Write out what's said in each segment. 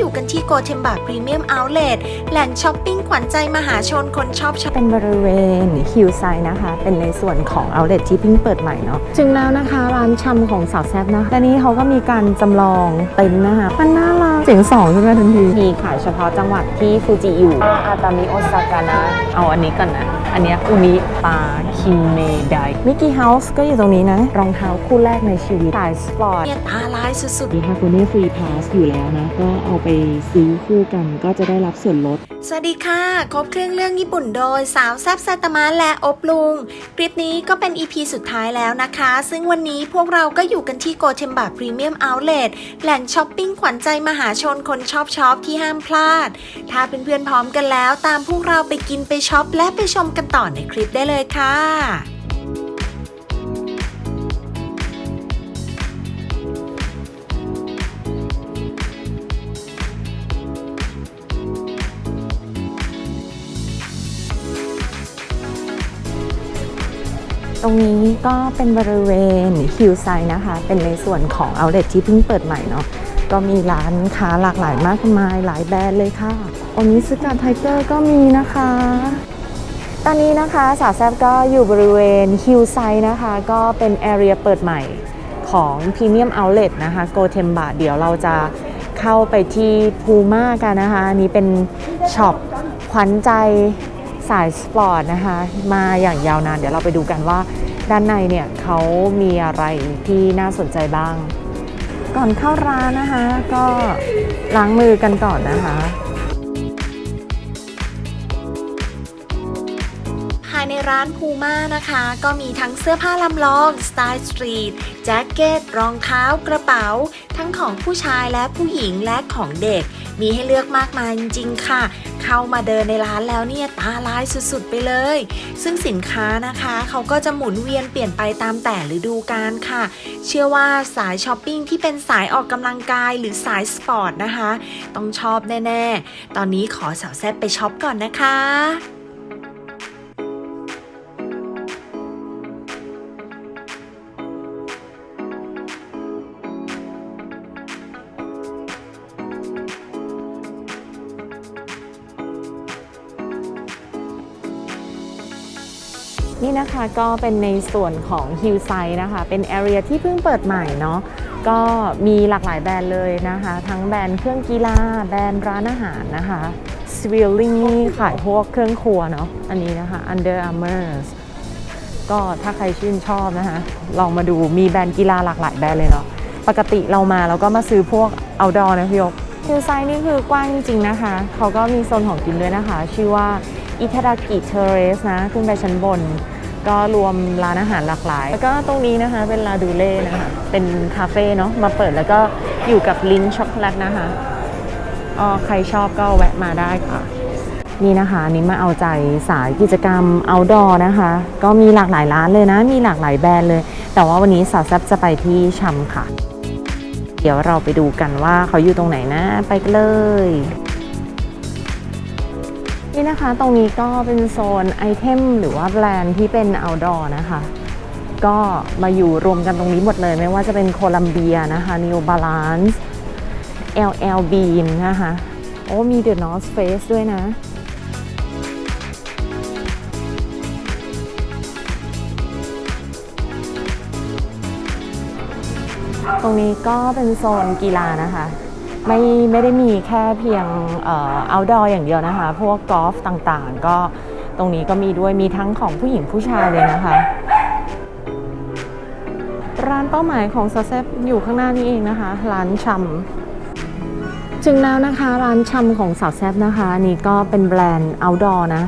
อยู่กันที่โกเทมบาพรีเมียมเอาท์เลทแหล่งช้อปปิ้งขวัญใจมหาชนคนชอบช็อปเป็นบริเวณฮิลไซด์นะคะ เป็นในส่วนของเอาเล t ที่เพิ่งเปิดใหม่เนาะถึงแล้วนะคะร้านชำของสาวแซ่บนะคะและนี้เขาก็มีการจำลองเต็นท์นะคะมันน่ารักเสียงสองขึ้นมาทันทีมีขายเฉพาะจังหวัดที่ฟูจิอยู่อาตามิโอซากานะเอาอันนี้ก่อนนะอันเนี้ยอุนิปาคิเมไดมิกกี้เฮาส์ก็อยู่ตรงนี้นะ รองเท้าคู่แรกในชีวิตสายสปอร์ตเนี่ยตาลายสุดดีค่ะคุณได้ฟรีพาสอยู่แล้วนะ ก็เอาไปซื้อคู่กันก็จะได้รับส่วนลดๆสวัสดีค่ะ ครบเครื่องเรื่องญี่ปุ่นโดยสาวแซบไซตามะและอบลุง คลิปนี้ก็เป็น EP สุดท้ายแล้วนะคะ ซึ่งวันนี้พวกเราก็อยู่กันที่โกเทมบาพรีเมียมเอาท์เลทแหล่งช้อปปิ้งขวัญใจมหาชนคนชอบช็อปที่ห้ามพลาด ถ้าเพื่อนๆพร้อมกันแล้ว ตามพวกเราไปกินไปช็อปและไปชมกันต่อในคลิปได้เลยค่ะตรงนี้ก็เป็นบริเวณฮิลไซด์นะคะ เป็นในส่วนของเอาเล t ที่เพิ่งเปิดใหม่เนาะ ก็มีร้านค้าหลากหลายมากมายหลายแบรนด์เลยค่ะ โอนิสกาไทเกอร์ก็มีนะคะ อนนี้นะคะสาวแซบก็อยู่บริเวณฮิลไซด์นะคะ ก็เป็นแอเรียเปิดใหม่ของพรีเมียมเอาเล t นะคะโกเทมบาเดี๋ยวเราจะเข้าไปที่พูม่ากันนะคะนนี้เป็นช็อปขวัญใจสายสปอร์ตนะคะ มาอย่างยาวนาน เดี๋ยวเราไปดูกันว่าด้านในเนี่ยเขามีอะไรที่น่าสนใจบ้าง ก่อนเข้าร้านนะคะ ก็ล้างมือกันก่อนนะคะ ร้านพูม่านะคะ ก็มีทั้งเสื้อผ้าลำลอง สไตล์สตรีท แจ็คเก็ต รองเท้า กระเป๋า ทั้งของผู้ชายและผู้หญิงและของเด็ก มีให้เลือกมากมายจริงๆค่ะ เข้ามาเดินในร้านแล้วเนี่ยตาลายสุดๆไปเลย ซึ่งสินค้านะคะเขาก็จะหมุนเวียนเปลี่ยนไปตามแต่ฤดูกาลค่ะ เชื่อว่าสายช้อปปิ้งที่เป็นสายออกกำลังกายหรือสายสปอร์ตนะคะ ต้องชอบแน่ๆ ตอนนี้ขอสาวแซ่บไปช็อปก่อนนะคะ นี่นะคะก็เป็นในส่วนของฮิลไซด์นะคะ เป็นแอเรียที่เพิ่งเปิดใหม่เนาะก็มีหลากหลายแบรนด์เลยนะคะ ทั้งแบรนด์เครื่องกีฬาแบรนด์ร้านอาหารนะคะสวิลลิงนี่ขายพวกเครื่องครัวเนาะอันนี้นะคะ Under Armour ก็ถ้าใครชื่นชอบนะคะ ลองมาดูมีแบรนด์กีฬาหลากหลายแบรนด์เลยเนาะปกติเรามาเราก็มาซื้อพวก outdoor นะพี่ยกฮิลไซด์นี่คือกว้างจริงๆนะคะ เขาก็มีโซนของกินด้วยนะคะ ชื่อว่าอิทาดากิเทเรสนะ ขึ้นไปชั้นบน ก็รวมร้านอาหารหลากหลาย แล้วก็ตรงนี้นะคะเป็นลาดูเล่นะคะ เป็นคาเฟ่เนาะมาเปิดแล้วก็อยู่กับลิ้นช็อกโกแลตนะคะอ๋อใครชอบก็แวะมาได้ค่ะ นี่นะคะนี้มาเอาใจสายกิจกรรม outdoor นะคะ ก็มีหลากหลายร้านเลยนะ มีหลากหลายแบรนด์เลย แต่ว่าวันนี้สาวแซบจะไปที่ชัมค่ะ เดี๋ยวเราไปดูกันว่าเขาอยู่ตรงไหนนะ ไปกันเลย นี่นะคะตรงนี้ก็เป็นโซนไอเทมหรือว่าแบรนด์ที่เป็น outdoor นะคะ ก็มาอยู่รวมกันตรงนี้หมดเลย ไม่ว่าจะเป็นโคลัมเบียนะคะ New Balance LL Bean นะคะ โอ้มี The North Face ด้วยนะตรงนี้ก็เป็นโซนกีฬานะคะ ไม่ไม่ได้มีแค่เพียงเอ่อ outdoor อย่างเดียวนะคะ พวกกอล์ฟต่างๆ ก็ตรงนี้ก็มีด้วยมีทั้งของผู้หญิงผู้ชายเลยนะคะ ร้านเป้าหมายของซาเซฟอยู่ข้างหน้านี้เองนะคะ ร้านชำถึงแล้วนะคะร้านชำของสาวแซฟนะคะนี่ก็เป็นแบรนด์ outdoor นะ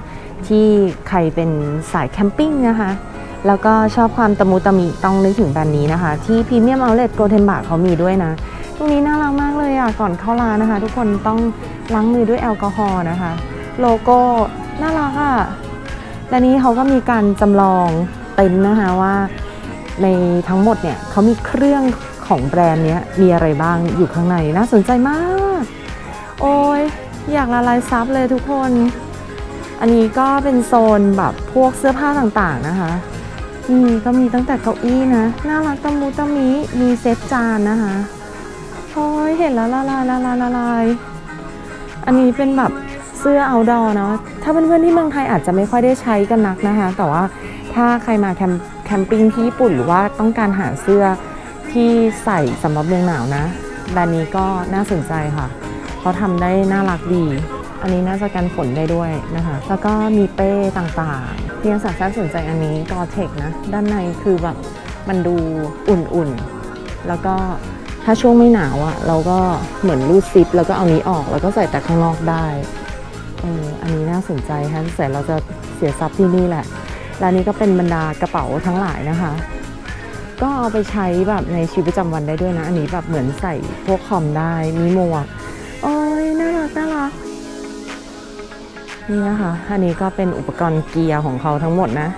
ที่ใครเป็นสายแคมปิ้งนะคะแล้วก็ชอบความตะมุตะมิต้องนึกถึงแบรนด์นี้นะคะ ที่พรีเมียมเอาเล t โกลเทมบะเขามีด้วยนะ ตรงนี้น่ารักมากะก่อนเข้าร้านนะคะ ทุกคนต้องล้างมือด้วยแอลกอฮอล์นะคะ โลโก้น่ารักอะและนี้เขาก็มีการจำลองเต็นท์นะคะว่าในทั้งหมดเนี่ยเขามีเครื่องของแบรนด์นี้มีอะไรบ้างอยู่ข้างในน่าสนใจมาก โอ้ยอยากละลายซับเลยทุกคน อันนี้ก็เป็นโซนแบบพวกเสื้อผ้าต่างๆนะคะนี่ก็มีตั้งแต่เก้าอี้นะ น่ารักตะมูตะมิมีเซตจานนะคะ โอ้ยเห็นแล้วละลายละลายละลายอันนี้เป็นแบบเสื้อ outdoor เนาะถ้าเพื่อนๆที่เมืองไทยอาจจะไม่ค่อยได้ใช้กันนักนะคะ แต่ว่าถ้าใครมาแคมแคมปิ้งที่ญี่ปุ่นหรือว่าต้องการหาเสื้อที่ใส่สำหรับเมืองหนาวนะแบรนด์นี้ก็น่าสนใจค่ะเขาทำได้น่ารักดี อันนี้น่าจะกันฝนได้ด้วยนะคะ แล้วก็มีเป้ต่างๆที่ยังสามารถสนใจอันนี้กอเทคนะ ด้านในคือแบบมันดูอุ่นๆ แล้วก็ ถ้าช่วงไม่หนาวอะ่ะ เราก็เหมือนรูดซิป แล้วก็เอานี้ออกแล้วก็ใส่แต่ข้างนอกได้เอออันนี้น่าสนใจค่ะใส่เราจะเสียทรัพย์ที่นี่แหละและอันนี้ก็เป็นบรรดากระเป๋าทั้งหลายนะคะ ก็เอาไปใช้แบบในชีวิตประจำวันได้ด้วยนะ อันนี้แบบเหมือนใส่พวกคอมได้มีหมวกโอ้ยน่ารักน่ารักนี่นะคะอันนี้ก็เป็นอุปกรณ์เกียร์ของเขาทั้งหมดนะ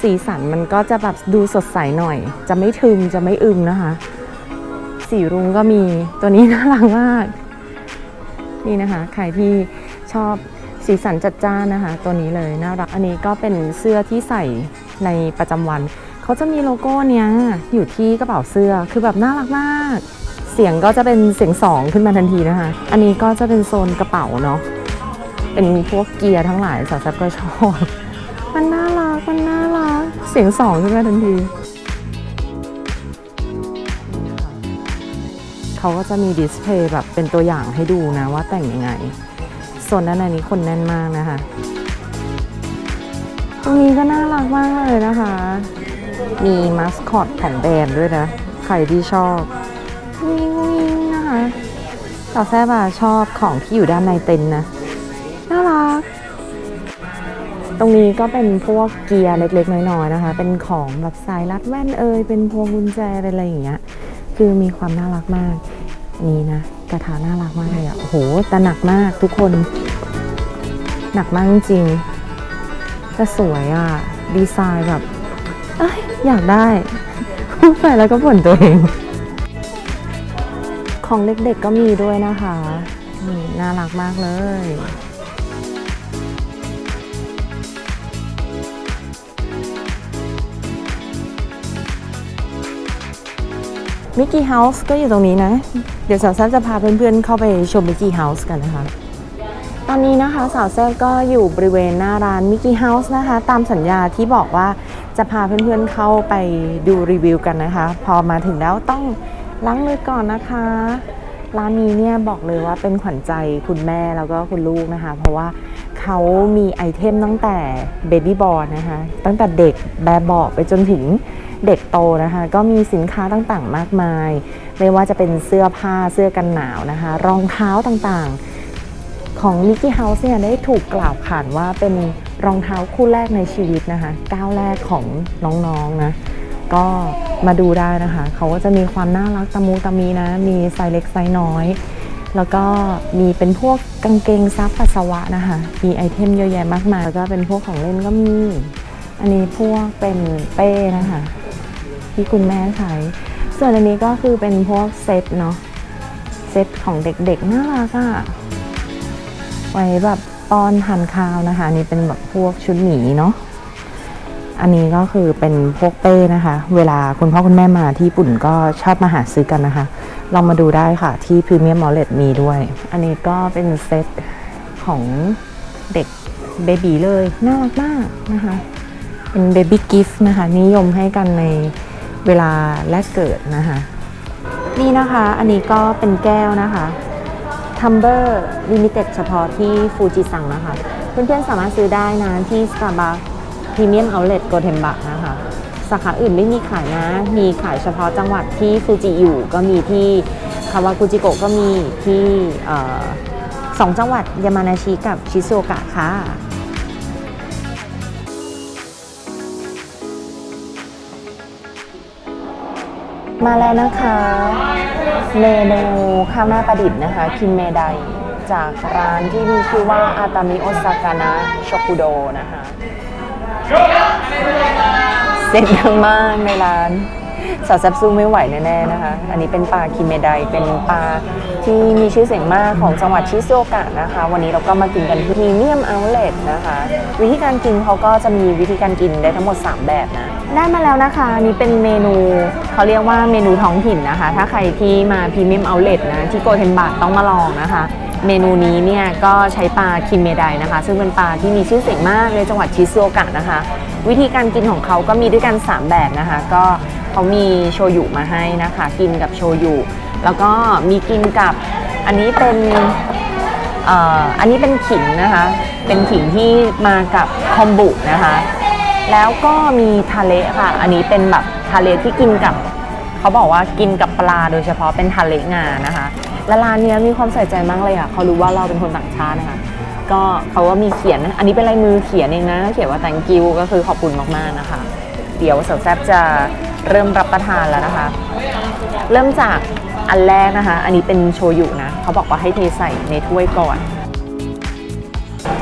สีสันมันก็จะแบบดูสดใสหน่อย จะไม่ทึมจะไม่อึมนะคะ สีรุ้งก็มีตัวนี้น่ารักมาก นี่นะคะ ใครที่ชอบสีสันจัดจ้านนะคะ ตัวนี้เลยน่ารักอันนี้ก็เป็นเสื้อที่ใส่ในประจำวัน เขาจะมีโลโก้เนี้ยอยู่ที่กระเป๋าเสื้อคือแบบน่ารักมาก เสียงก็จะเป็นเสียงสองขึ้นมาทันทีนะคะ อันนี้ก็จะเป็นโซนกระเป๋าเนาะเป็นพวกเกียร์ทั้งหลายสาวแซบก็ชอบ มันน่ารัก มันน่ารัก เสียงสองขึ้นมาทันที เขาก็จะมีดิสเพลย์แบบเป็นตัวอย่างให้ดูนะว่าแต่งยังไงส่วนด้านในนี้คนแน่นมากนะคะ ตรงนี้ก็น่ารักมากเลยนะคะ มีมาสคอตของแบรนด์ด้วยนะ ใครที่ชอบวิ่งวิ่งนะคะสาวแซบอะชอบของที่อยู่ด้านในเต็นนะ น่ารัก ตรงนี้ก็เป็นพวกเกียร์เล็กๆ น้อยๆนะคะ เป็นของแบบสายรัดแว่นเอยเป็นพวงกุญแจอะไรอย่างเงี้ย คือมีความน่ารักมาก นี่นะกระถาน่ารักมากเลยอะโอ้โหแต่หนักมากทุกคน หนักมากจริงๆแต่สวยอะ ดีไซน์แบบอยอยากได้ใส่แล้วก็บ่นตัวเอง ของเด็กๆก็มีด้วยนะคะนี่น่ารักมากเลย มิกกี้เฮาส์ก็อยู่ตรงนี้นะ เดี๋ยวสาวแซบจะพาเพื่อนๆ เข้าไปชมมิกกี้เฮาส์กันนะคะ ตอนนี้นะคะสาวแซบก็อยู่บริเวณหน้าร้านมิกกี้เฮาส์นะคะ ตามสัญญาที่บอกว่าจะพาเพื่อนๆเข้าไปดูรีวิวกันนะคะ พอมาถึงแล้วต้องล้างมือก่อนนะคะ ร้านนี้เนี่ยบอกเลยว่าเป็นขวัญใจคุณแม่แล้วก็คุณลูกนะคะ เพราะว่า เขามีไอเทมตั้งแต่เบบี้บอ n นะคะ ตั้งแต่เด็กแบบบาะไปจนถึงเด็กโตนะคะ ก็มีสินค้าต่างๆ มากมาย ไม่ว่าจะเป็นเสื้อผ้าเสื้อกันหนาวนะคะ รองเท้าต่างๆ ของ Mickey House เนี่ยได้ถูกกล่าวขานว่าเป็นรองเท้าคู่แรกในชีวิตนะคะ ก้าวแรกของน้องๆนะก็มาดูได้นะคะ เขาก็จะมีความน่ารักตะมูตะมีนะ มีไซส์เล็กไซส์น้อย แล้วก็มีเป็นพวกกางเกงซับปัสสาวะนะคะ มีไอเทมเยอะแยะมากมาย แล้วก็เป็นพวกของเล่นก็มี อันนี้พวกเป็นเป้นะคะ ที่คุณแม่ใช้ ส่วนอันนี้ก็คือเป็นพวกเซตเนาะ เซตของเด็กๆน่ารักอะไว้แบบป้อนทานข้าวนะคะ นี่เป็นแบบพวกชุดหมีเนาะ อันนี้ก็คือเป็นพวกเป้นะคะ เวลาคุณพ่อคุณแม่มาที่ญี่ปุ่นก็ชอบมาหาซื้อกันนะคะ ลองมาดูได้ค่ะที่พรีเมียมมอลเลตมีด้วย อันนี้ก็เป็นเซตของเด็กเบบีเลย น่ารักมากนะคะ เป็นเบบี้กิฟต์นะคะ นิยมให้กันในเวลาแรกเกิดนะคะ นี่นะคะ อันนี้ก็เป็นแก้วนะคะทัมเบอร์ลิมิเต็ดเฉพาะที่ฟูจิซังนะคะ เพื่อนๆสามารถซื้อได้นะที่ Starbucks Premium Outlet โกเทมบะนะคะสาขาอื่นไม่มีขายนะ มีขายเฉพาะจังหวัดที่ฟูจิอยู่ก็มีที่คาวากุจิโกะก็มีที่สองจังหวัดยามานาชิกับชิซูโอกะค่ะมาแล้วนะคะเมนูข้าวหน้าประดิษฐ์นะคะ คิมเมไดจากร้านที่มีชื่อว่าอาตามิโอซากานะชอคุโดนะคะ เสียงดังมากในร้านสาวแซบซูไม่ไหวแน่ๆนะคะ อันนี้เป็นปลาคิเมไดเป็นปลาที่มีชื่อเสียงมากของจังหวัดชิซูโอกะนะคะ วันนี้เราก็มากินกันที่พรีเมียมเอาเลตนะคะ วิธีการกินเขาก็จะมีวิธีการกินได้ทั้งหมด 3 แบบนะ ได้มาแล้วนะคะ นี่เป็นเมนูเขาเรียกว่าเมนูท้องถิ่นนะคะ ถ้าใครที่มาพรีเมียมเอาเลตนะที่โกเทนบะต้องมาลองนะคะ เมนูนี้เนี่ยก็ใช้ปลาคิมเมไดนะคะ ซึ่งเป็นปลาที่มีชื่อเสียงมากในจังหวัดชิซูโอกะนะคะ วิธีการกินของเขาก็มีด้วยกัน 3 แบบนะคะ ก็เขามีโชยุมาให้นะคะ กินกับโชยุแล้วก็มีกินกับอันนี้เป็นอันนี้เป็นขิงนะคะ เป็นขิงที่มากับคอมบุนะคะ แล้วก็มีทะเลค่ะ อันนี้เป็นแบบทะเลที่กินกับเขาบอกว่ากินกับปลาโดยเฉพาะเป็นทะเลงานะคะและร้านนี้มีความใส่ใจมากเลยอะเขารู้ว่าเราเป็นคนต่างชาตินะคะ ก็เขาก็มีเขียน อันนี้เป็นลายมือเขียนเองนะ เขียนว่า thank you ก็คือขอบคุณมากๆนะคะ เดี๋ยวสาวแซบจะเริ่มรับประทานแล้วนะคะ เริ่มจากอันแรกนะคะ อันนี้เป็นโชยุนะ เขาบอกว่าให้เทใส่ในถ้วยก่อน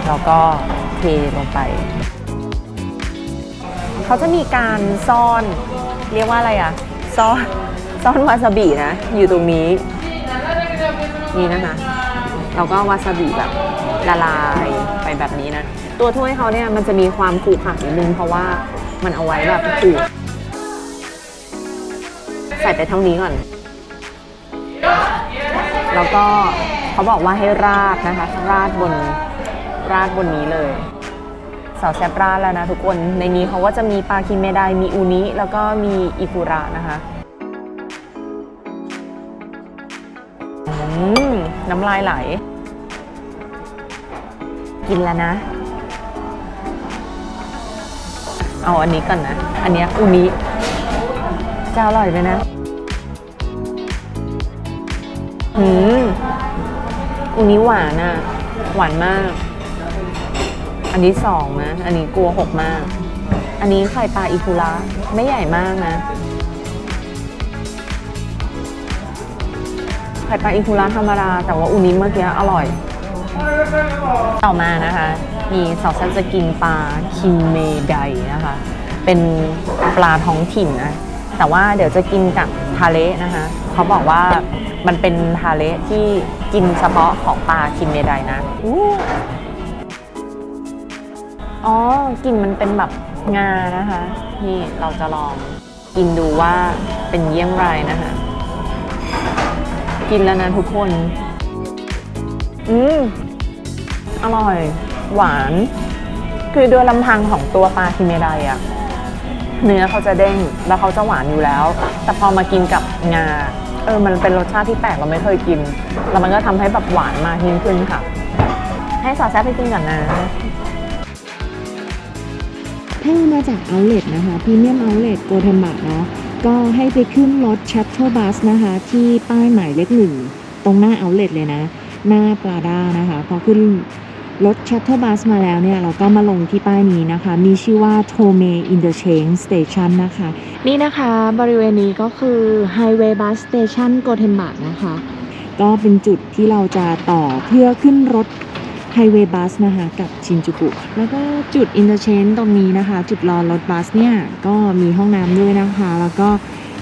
แล้วก็เทลงไป เขาจะมีการซ่อน เรียกว่าอะไรอะซ่อนซ่อนวาซาบินะ อยู่ตรงนี้ นี่นะคะ เราก็วาซาบิแบบ ละลายไปแบบนี้นะ ตัวถ้วยเขาเนี่ยมันจะมีความขูขระนิดนึงเพราะว่ามันเอาไว้แบบขูดใส่ไปเท่านี้ก่อน แล้วก็เขาบอกว่าให้ราดนะคะ ราดบนราดบนนี้เลยสาวแซบราดแล้วนะทุกคน ในนี้เขาก็จะมีปลาคิมเมไดมีอูนิแล้วก็มีอิกุระนะคะน้ำลายไหล กินแล้วนะ เอาอันนี้ก่อนนะ อันเนี้ยอูนิจะอร่อยไหมนะ อืมอูนิหวานอะหวานมาก อันนี้สองนะ อันนี้กลัวหกมาก อันนี้ไข่ปลาอิคุระไม่ใหญ่มากนะ ไข่ปลาอิคุระธรรมดาแต่ว่าอูนิเมื่อกี้อร่อย ต่อมานะคะ มีสาวซันจะกินปลาคิมเมไดนะคะ เป็นปลาท้องถิ่นนะแต่ว่าเดี๋ยวจะกินกับทาเลนะคะเขาบอกว่ามันเป็นทาเลที่กินเฉพาะของปลาคิมเมไดนะอู้อ๋อกลิ่นมันเป็นแบบงานะคะ นี่เราจะลองกินดูว่าเป็นเยี่ยงไรนะคะ กินแล้วนะทุกคน อืม อร่อย หวาน คือโดยลำพังของตัวปลาคิเมไดอะเนื้อเขาจะเด้งแล้วเขาจะหวานอยู่แล้ว แต่พอมากินกับงาเออมันเป็นรสชาติที่แปลกเราไม่เคยกิน แล้วมันก็ทำให้แบบหวานมากยิ่งขึ้นค่ะ ให้ซอสแซ่บไปกินก่อนนะถ้ามาจาก outlet นะคะพรีเมียม outlet โกเทมบัตเนาะก็ให้ไปขึ้นรถ shuttle bus นะคะ ที่ป้ายหมายเลขหนึ่ง ตรงหน้า outlet เลยนะ หน้าปลาด้านะคะ พอขึ้น รถ shuttle bus มาแล้วเนี่ย เราก็มาลงที่ป้ายนี้นะคะ มีชื่อว่า Tome Interchange Station นะคะ นี่นะคะบริเวณนี้ก็คือ Highway Bus Station โกเทมบัตนะคะ ก็เป็นจุดที่เราจะต่อเพื่อขึ้นรถไฮเวย์บัสนะคะกับชินจูกุ แล้วก็จุดอินเตอร์เชนตรงนี้นะคะ จุดรอรถบัสเนี่ย ก็มีห้องน้ำด้วยนะคะ แล้วก็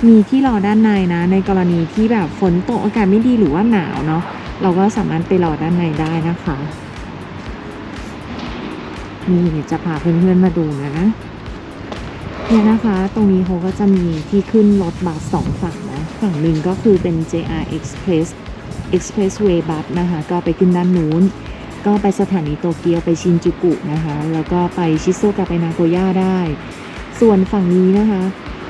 มีที่รอด้านในนะ ในกรณีที่แบบฝนตกอากาศไม่ดีหรือว่าหนาวเนาะเราก็สามารถไปรอด้านในได้นะคะ นี่เดี๋ยวจะพาเพื่อนๆมาดูนะเนี่ยนะคะ ตรงนี้เขาก็จะมีที่ขึ้นรถบัสสองฝั่งนะฝั่งหนึ่งก็คือเป็น JR Express Expressway Bus นะคะ ก็ไปขึ้นด้านนู้น ก็ไปสถานีโตเกียวไปชินจูกุนะคะ แล้วก็ไปชิโซกะไปนาโกย่าได้ ส่วนฝั่งนี้นะคะ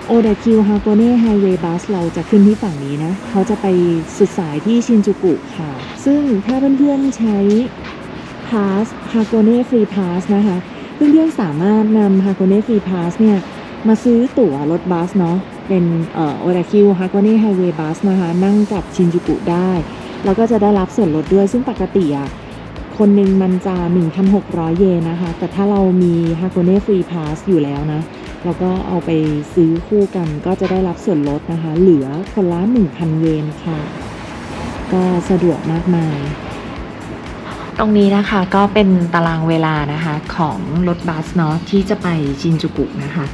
โอดาคิวฮาโกเน่ไฮเวย์บัสเราจะขึ้นที่ฝั่งนี้นะ เขาจะไปสุดสายที่ชินจูกุค่ะ ซึ่งถ้าเพื่อนๆใช้ พาสฮาโกเน่ฟรีพาสนะคะเพื่อนๆสามารถนำฮาโกเน่ฟรีพาสเนี่ยมาซื้อตั๋วรถบัสเนาะเป็นเอ่อโอดาคิวฮาโกเน่ไฮเวย์บัสนะคะนั่งกับชินจูกุได้ แล้วก็จะได้รับส่วนลดด้วยซึ่งปกติอะคนหนึ่งมันจะ 1,600 เยนนะคะ แต่ถ้าเรามี h a k o n e Free Pass อยู่แล้วนะเราก็เอาไปซื้อคู่กันก็จะได้รับส่วนลดนะคะ เหลือคนละ 1,000 เยนค่ะ ก็สะดวกมากมาย ตรงนี้นะคะก็เป็นตารางเวลานะคะของรถบัสเนาะที่จะไปชินจูกุนะคะ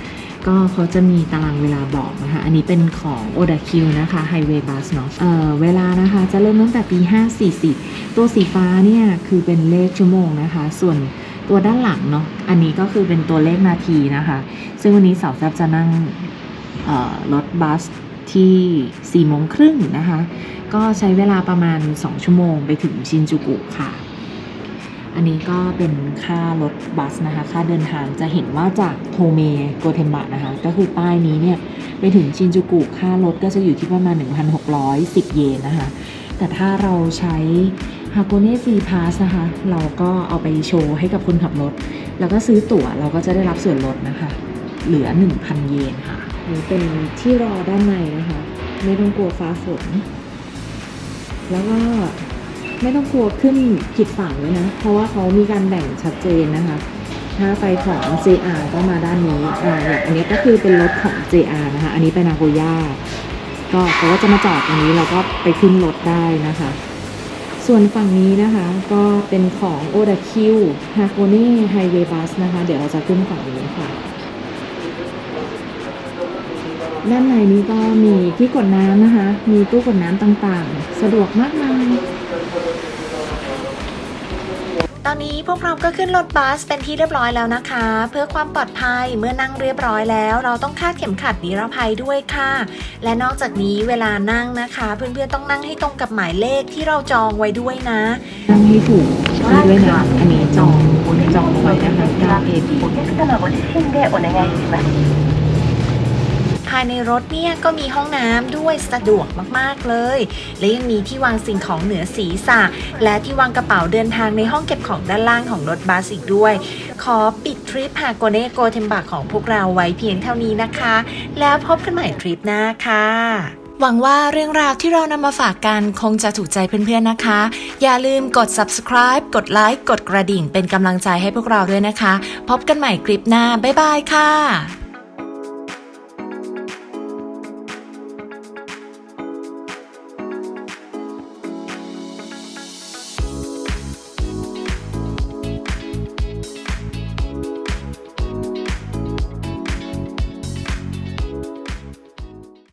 ก็เขาจะมีตารางเวลาบอกนะคะ อันนี้เป็นของโอดาคิวนะคะไฮเวย์บัสเนาะเอ่อเวลานะคะจะเริ่มตั้งแต่ตี5.40 ตัวสีฟ้าเนี่ยคือเป็นเลขชั่วโมงนะคะ ส่วนตัวด้านหลังเนาะอันนี้ก็คือเป็นตัวเลขนาทีนะคะ ซึ่งวันนี้สาวแซบจะนั่งรถบัสที่4โมงครึ่งนะคะ ก็ใช้เวลาประมาณ 2 ชั่วโมงไปถึงชินจูกุค่ะ อันนี้ก็เป็นค่ารถบัสนะคะ ค่าเดินทางจะเห็นว่าจากโทเมโกเทมบะนะคะ ก็คือป้ายนี้เนี่ย ไปถึงชินจูกุค่ารถก็จะอยู่ที่ประมาณ 1,610 เยนนะคะ แต่ถ้าเราใช้ฮาโกเน่ฟรีพาสนะคะ เราก็เอาไปโชว์ให้กับคนขับรถ แล้วก็ซื้อตั๋วเราก็จะได้รับส่วนลดนะคะ เหลือ 1,000 เยนค่ะนี่เป็นที่รอด้านในนะคะ ไม่ต้องกลัวฟ้าฝน แล้วก็ ไม่ต้องกลัวขึ้นผิดฝั่งเลยนะ เพราะว่าเขามีการแบ่งชัดเจนนะคะ ถ้าไปของ JR ก็มาด้านนี้อ่าเนี่ยอันนี้ก็คือเป็นรถของ JR นะคะ อันนี้ไปนาโกย่า ก็เขาก็จะมาจอดตรงนี้เราก็ไปขึ้นรถได้นะคะ ส่วนฝั่งนี้นะคะก็เป็นของ o d a q h a k o n e Highway Bus นะคะ เดี๋ยวเราจะขึ้นฝั่งนี้ค่ะด้านในนี้ก็มีที่กดน้ำนะคะ มีตู้กดน้ำต่างๆ สะดวกมากมาย ตอนนี้พวกเราก็ขึ้นรถบัสเป็นที่เรียบร้อยแล้วนะคะ เพื่อความปลอดภัยเมื่อนั่งเรียบร้อยแล้ว เราต้องคาดเข็มขัดนิรภัยด้วยค่ะ และนอกจากนี้เวลานั่งนะคะ เพื่อนๆต้องนั่งให้ตรงกับหมายเลขที่เราจองไว้ด้วยนะนั่งให้ถูกนี่ด้วยนะอันนี้จองจองไว้นะคะ 9AB おายในรถเนี่ยก็มีห้องน้ำด้วยสะดวกมากๆเลย และยังมีที่วางสิ่งของเหนือศีรษะ และที่วางกระเป๋าเดินทางในห้องเก็บของด้านล่างของรถบัสอีกด้วย ขอปิดทริปฮาโกเนโกเทมบะของพวกเราไว้เพียงเท่านี้นะคะ แล้วพบกันใหม่ทริปหน้าค่ะหวังว่าเรื่องราวที่เรานำมาฝากกันคงจะถูกใจเพื่อนๆนะคะ อย่าลืมกด subscribe กดไลค์กดกระดิ่งเป็นกำลังใจให้พวกเราด้วยนะคะ พบกันใหม่คลิปหน้า บ๊ายบายค่ะ